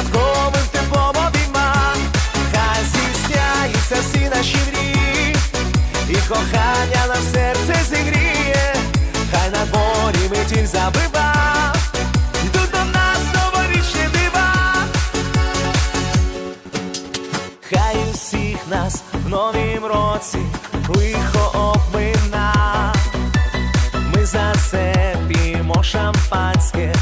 святковим теплом обійма, хай зісняються всі наші мрії, і кохання на серце зігріє, хай на дворі метіль забива, йдуть до нас новорічні дива, хай усіх нас в новім році лихо обмина, ми засепімо шампанське.